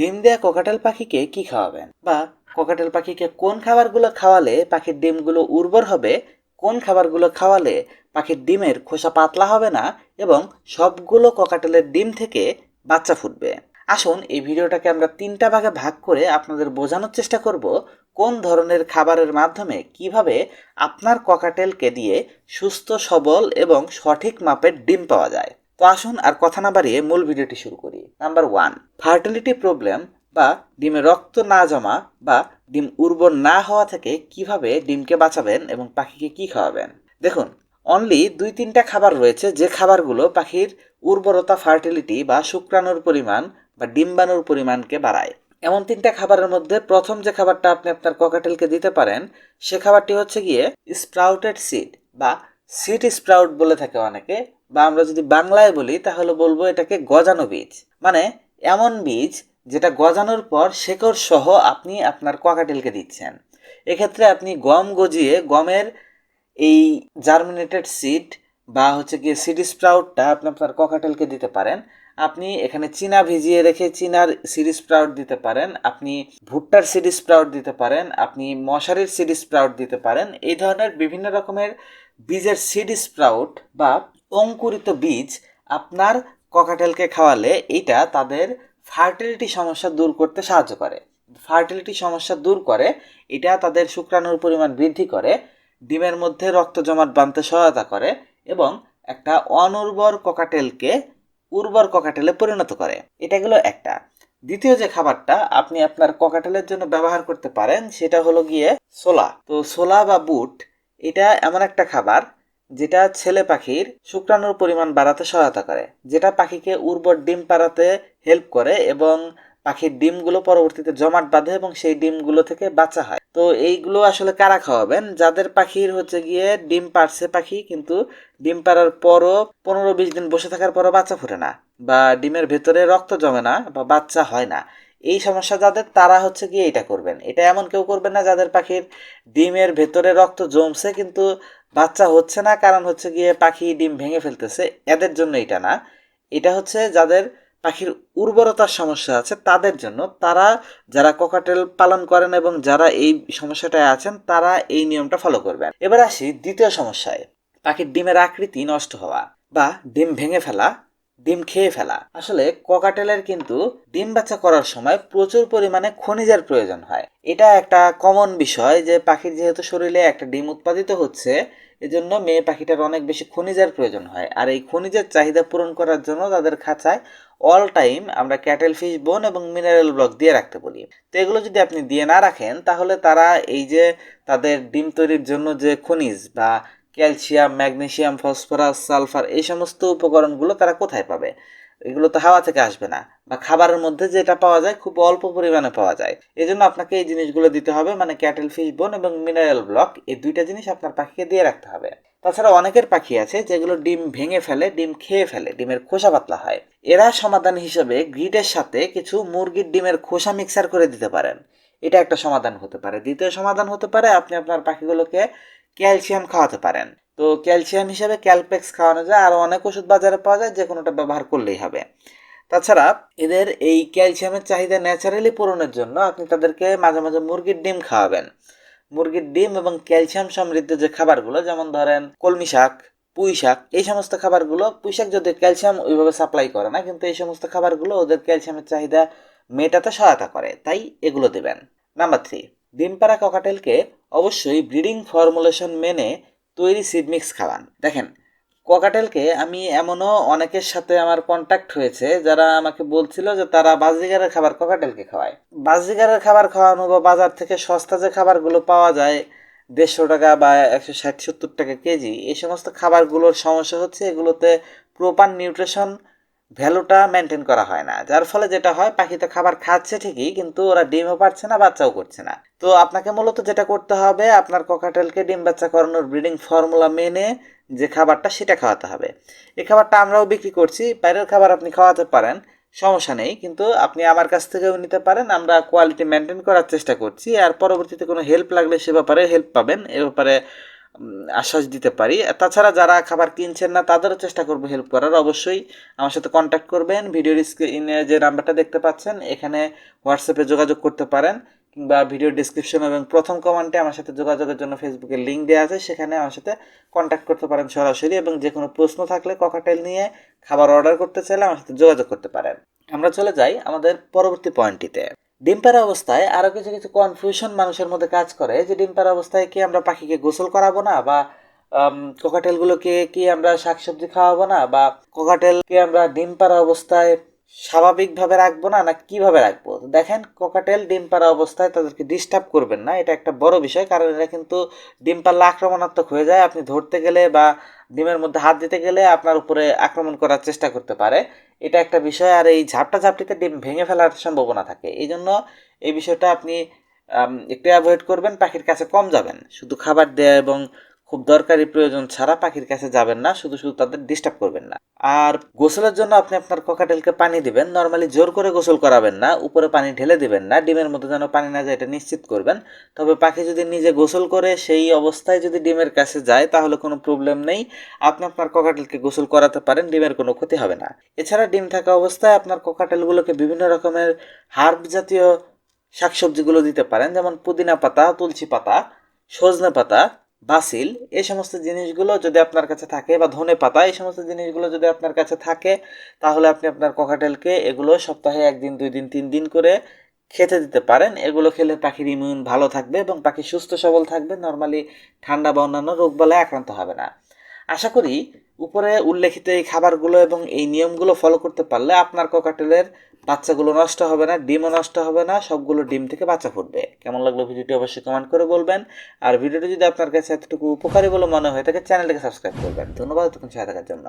ডিম দেয়া কোকাটেল পাখিকে কি খাওয়াবেন? বা কোকাটেল পাখিকে কোন খাবারগুলো খাওয়ালে পাখির ডিমগুলো উর্বর হবে? কোন খাবারগুলো খাওয়ালে পাখির ডিমের খোসা পাতলা হবে না? এবং সবগুলো ককাটেলের ডিম থেকে বাচ্চা ফুটবে? আসুন এই ভিডিওটাকে আমরা তিনটা ভাগে ভাগ করে আপনাদের বোঝানোর চেষ্টা করব, কোন ধরনের খাবারের মাধ্যমে কীভাবে আপনার ককাটেলকে দিয়ে সুস্থ, সবল এবং সঠিক মাপের ডিম পাওয়া যায়। তো আসুন আর কথা না বাড়িয়ে মূল ভিডিওটি শুরু করি। নাম্বার ওয়ান ফার্টিলিটি প্রবলেম বা ডিমে রক্ত না জমা বা ডিম উর্বর না হওয়া থেকে কীভাবে ডিমকে বাঁচাবেন এবং পাখিকে কি খাওয়াবেন? দেখুন অনলি দুই তিনটা খাবার রয়েছে যে খাবারগুলো পাখির উর্বরতা ফার্টিলিটি বা শুক্রাণুর পরিমাণ বা ডিম্বাণুর পরিমাণকে বাড়ায়। এমন তিনটা খাবারের মধ্যে প্রথম যে খাবারটা আপনি আপনার ককাটেলকে দিতে পারেন, সে খাবারটি হচ্ছে গিয়ে স্প্রাউটেড সিড বা সিড স্প্রাউট বলে থাকে অনেকে, বা আমরা যদি বাংলায় বলি তাহলে বলব এটাকে গজানো বীজ। মানে এমন বীজ যেটা গজানোর পর শেকড় সহ আপনি আপনার ককাটেলকে দিচ্ছেন। এক্ষেত্রে আপনি গম গজিয়ে গমের এই জার্মিনেটেড সিড বা হচ্ছে গিয়ে সিড স্প্রাউটটা আপনি আপনার ককাটেলকে দিতে পারেন। আপনি এখানে চীনা ভিজিয়ে রেখে চীনার সিড স্প্রাউট দিতে পারেন। আপনি ভুট্টার সিড স্প্রাউট দিতে পারেন। আপনি মশারির সিড স্প্রাউট দিতে পারেন। এই ধরনের বিভিন্ন রকমের বীজের সিড স্প্রাউট বা অঙ্কুরিত বীজ আপনার ককাটেলকে খাওয়ালে এটা তাদের ফার্টিলিটি সমস্যা দূর করতে সাহায্য করে। ফার্টিলিটি সমস্যা দূর করে, এটা তাদের শুক্রাণুর পরিমাণ বৃদ্ধি করে, ডিমের মধ্যে রক্ত জমাট বাঁধতে সহায়তা করে এবং একটা অনুর্বর ককাটেলকে উর্বর ককাটেলে পরিণত করে। এটা গেলো একটা। দ্বিতীয় যে খাবারটা আপনি আপনার ককাটেলের জন্য ব্যবহার করতে পারেন, সেটা হলো গিয়ে সোলা তো সোলা বা বুট, এটা এমন একটা খাবার যেটা ছেলে পাখির শুক্রাণুর পরিমাণ বাড়াতে সহায়তা করে, যেটা পাখিকে উর্বর ডিম পাড়াতে হেল্প করে এবং পাখির ডিমগুলো পরবর্তীতে জমাট বাঁধে এবং সেই ডিমগুলো থেকে বাচ্চা হয়। তো এইগুলো আসলে কারা খাওয়াবেন? যাদের পাখির হচ্ছে গিয়ে ডিম পারছে পাখি, কিন্তু ডিম পাড়ার পরও পনেরো বিশ দিন বসে থাকার পরও বাচ্চা ফুটে না বা ডিমের ভেতরে রক্ত জমে না বা বাচ্চা হয় না। এই সমস্যা যাদের, তারা হচ্ছে গিয়ে এটা করবেন। এটা এমন কেউ করবেন না যাদের পাখির ডিমের ভেতরে রক্ত জমছে কিন্তু বাচ্চা হচ্ছে না, কারণ হচ্ছে গিয়ে পাখি ডিম ভেঙে ফেলতেছে। এদের জন্য এটা না। এটা হচ্ছে যাদের পাখির উর্বরতার সমস্যা আছে, তাদের জন্য। তারা যারা ককাটেল পালন করেন এবং যারা এই সমস্যাটায় আছেন, তারা এই নিয়মটা ফলো করবেন। এবার আসি দ্বিতীয় সমস্যায়। পাখির ডিমের আকৃতি নষ্ট হওয়া বা ডিম ভেঙে ফেলা। ডিম খেয়ে ফেলা। আসলে ককাটেলের কিন্তু ডিম বাচ্চা করার সময় প্রচুর পরিমাণে খনিজের প্রয়োজন হয়। এটা একটা কমন বিষয় যে পাখির যেহেতু শরীরে একটা ডিম উৎপাদিত হচ্ছে, এজন্য মেয়ে পাখিটার অনেক বেশি খনিজের প্রয়োজন হয়। আর এই খনিজের চাহিদা পূরণ করার জন্য তাদের খাঁচায় অল টাইম আমরা ক্যাটেল ফিশ বোন এবং মিনারেল ব্লক দিয়ে রাখতে বলি। তো এগুলো যদি আপনি দিয়ে না রাখেন, তাহলে তারা এই যে তাদের ডিম তৈরির জন্য যে খনিজ বা ক্যালসিয়াম ম্যাগনেশিয়াম ফসফরাস, সালফার এই সমস্ত উপকরণগুলো তারা কোথায় পাবে? এগুলো তো হাওয়া থেকে আসবে না বা খাবারের মধ্যে যেটা পাওয়া যায় খুব অল্প পরিমাণে পাওয়া যায়। এই জন্য আপনাকে এই জিনিসগুলো দিতে হবে মানে ক্যাটেল ফিশ বোন এবং মিনারেল ব্লক। এই দুইটা জিনিস আপনার পাখিকে দিয়ে রাখতে হবে। তাছাড়া অনেকের পাখি আছে যেগুলো ডিম ভেঙে ফেলে, ডিম খেয়ে ফেলে, ডিমের খোসা পাতলা হয়। এরা সমাধান হিসেবে গ্রিডের সাথে কিছু মুরগির ডিমের খোসা মিক্সার করে দিতে পারেন। এটা একটা সমাধান হতে পারে। দ্বিতীয় সমাধান হতে পারে আপনি আপনার পাখিগুলোকে ক্যালসিয়াম খাওয়াতে পারেন। তো ক্যালসিয়াম হিসাবে ক্যালপেক্স খাওয়ানো যায় আর অনেক ওষুধ বাজারে পাওয়া যায় যে কোনোটা ব্যবহার করলেই হবে। তাছাড়া এদের এই ক্যালসিয়ামের চাহিদা ন্যাচারালি পূরণের জন্য আপনি তাদেরকে মাঝে মাঝে মুরগির ডিম খাওয়াবেন। মুরগির ডিম এবং ক্যালসিয়াম সমৃদ্ধ যে খাবারগুলো, যেমন ধরেন কলমি শাক, পুঁই শাক, এই সমস্ত খাবারগুলো, পুঁই শাক যদি ক্যালসিয়াম ওইভাবে সাপ্লাই করে না, কিন্তু এই সমস্ত খাবারগুলো ওদের ক্যালসিয়ামের চাহিদা মেটাতে সহায়তা করে, তাই এগুলো দেবেন। নাম্বার থ্রি, ডিম পাড়া ককাটেলকে অবশ্যই ব্রিডিং ফর্মুলেশন মেনে তৈরি সিড মিক্স খাওয়ান। দেখেন ককাটেলকে আমি এমনও অনেকের সাথে আমার কন্ট্যাক্ট হয়েছে যারা আমাকে বলছিল যে তারা বাজিগারের খাবার ককাটেলকে খাওয়ায়। বাজিগারের খাবার খাওয়ানো বা বাজার থেকে সস্তা যে খাবারগুলো পাওয়া যায়, দেড়শো টাকা বা একশো ষাট, সত্তর টাকা কেজি, এই সমস্ত খাবারগুলোর সমস্যা হচ্ছে এগুলোতে প্রপার নিউট্রিশন ভ্যালুটা মেনটেন করা হয় না। যার ফলে যেটা হয় পাখিতে খাবার খাচ্ছে ঠিকই, কিন্তু ওরা ডিমও পারছে না, বাচ্চাও করছে না। তো আপনাকে মূলত যেটা করতে হবে, আপনার ককাটেলকে ডিম বাচ্চা করানোর ব্রিডিং ফর্মুলা মেনে যে খাবারটা সেটা খাওয়াতে হবে। এই খাবারটা আমরাও বিক্রি করছি, বাইরের খাবার আপনি খাওয়াতে পারেন, সমস্যা নেই, কিন্তু আপনি আমার কাছ থেকেও নিতে পারেন, আমরা কোয়ালিটি মেনটেন করার চেষ্টা করছি, আর পরবর্তীতে কোনো হেল্প লাগলে সে ব্যাপারে হেল্প পাবেন, এ ব্যাপারে আশ্বাস দিতে পারি। তাছাড়া যারা খাবার কিনছেন না, তাদেরও চেষ্টা করব হেল্প করার। অবশ্যই আমার সাথে কন্ট্যাক্ট করবেন। ভিডিওর স্ক্রিনে যে নাম্বারটা দেখতে পাচ্ছেন, এখানে হোয়াটসঅ্যাপে যোগাযোগ করতে পারেন কিংবা ভিডিও ডিসক্রিপশন এবং প্রথম কমেন্টে আমার সাথে যোগাযোগের জন্য ফেসবুকে লিঙ্ক দেওয়া আছে। সেখানে আমার সাথে কন্ট্যাক্ট করতে পারেন সরাসরি এবং যে কোনো প্রশ্ন থাকলে ককাটেল নিয়ে খাবার অর্ডার করতে চাইলে আমার সাথে যোগাযোগ করতে পারেন। আমরা চলে যাই আমাদের পরবর্তী পয়েন্টটিতে ডিম পাড়া অবস্থায় আরও কিছু কিছু কনফিউশন মানুষের মধ্যে কাজ করে যে ডিম পাড়া অবস্থায় কি আমরা পাখিকে গোসল করাবো না বা কোকাটেলগুলোকে কি আমরা শাকসবজি খাওয়াবো না বা কোকাটেলকে আমরা ডিম পাড়া অবস্থায় স্বাভাবিকভাবে রাখব না না কীভাবে রাখব? দেখেন কোকাটেল ডিম পাড়া অবস্থায় তাদেরকে ডিস্টার্ব করবেন না, এটা একটা বড় বিষয়, কারণ এরা কিন্তু ডিম পারলে আক্রমণাত্মক হয়ে যায়। আপনি ধরতে গেলে বা ডিমের মধ্যে হাত দিতে গেলে আপনার উপরে আক্রমণ করার চেষ্টা করতে পারে। এটা একটা বিষয়, আর এই ঝাপটা ঝাপটিতে ডিম ভেঙে ফেলার সম্ভাবনা থাকে। এই জন্য এই বিষয়টা আপনি একটু অ্যাভয়েড করবেন, পাখির কাছে কম যাবেন। শুধু খাবার দেয়া এবং খুব দরকারি প্রয়োজন ছাড়া পাখির কাছে যাবেন না, শুধু শুধু তাদের ডিস্টার্ব করবেন না। আর গোসলের জন্য আপনি আপনার ককাটেলকে পানি দিবেন নর্মালি জোর করে গোসল করাবেন না, উপরে পানি ঢেলে দিবেন না, ডিমের মধ্যে যেন পানি না যায় এটা নিশ্চিত করবেন। তবে পাখি যদি নিজে গোসল করে সেই অবস্থায় যদি ডিমের কাছে যায়, তাহলে কোনো প্রবলেম নেই। আপনি আপনার ককাটেলকে গোসল করাতে পারেন, ডিমের কোনো ক্ষতি হবে না। এছাড়া ডিম থাকা অবস্থায় আপনার ককাটেলগুলোকে বিভিন্ন রকমের হার্ব জাতীয় শাকসবজিগুলো দিতে পারেন, যেমন পুদিনা পাতা, তুলসী পাতা, সজনে পাতা বাসিল এই সমস্ত জিনিসগুলো যদি আপনার কাছে থাকে বা ধনে পাতা, এই সমস্ত জিনিসগুলো যদি আপনার কাছে থাকে, তাহলে আপনি আপনার ককাটেলকে এগুলো সপ্তাহে একদিন, দুই দিন, তিন দিন করে খেতে দিতে পারেন। এগুলো খেলে পাখির ইমিউন ভালো থাকবে এবং পাখি সুস্থ সবল থাকবে। নর্মালি ঠান্ডা বা অন্যান্য রোগ বলে আক্রান্ত হবে না। আশা করি উপরে উল্লেখিত এই খাবারগুলো এবং এই নিয়মগুলো ফলো করতে পারলে আপনার ককাটেলের বাচ্চাগুলো নষ্ট হবে না, ডিমও নষ্ট হবে না, সবগুলো ডিম থেকে বাচ্চা ফুটবে। কেমন লাগল ভিডিওটি অবশ্যই কমেন্ট করে বলবেন। আর ভিডিওটি যদি আপনার কাছে এতটুকু উপকারী বলে মনে হয় থাকে চ্যানেলটাকে সাবস্ক্রাইব করবেন। ধন্যবাদ তখন সাথে থাকার জন্য।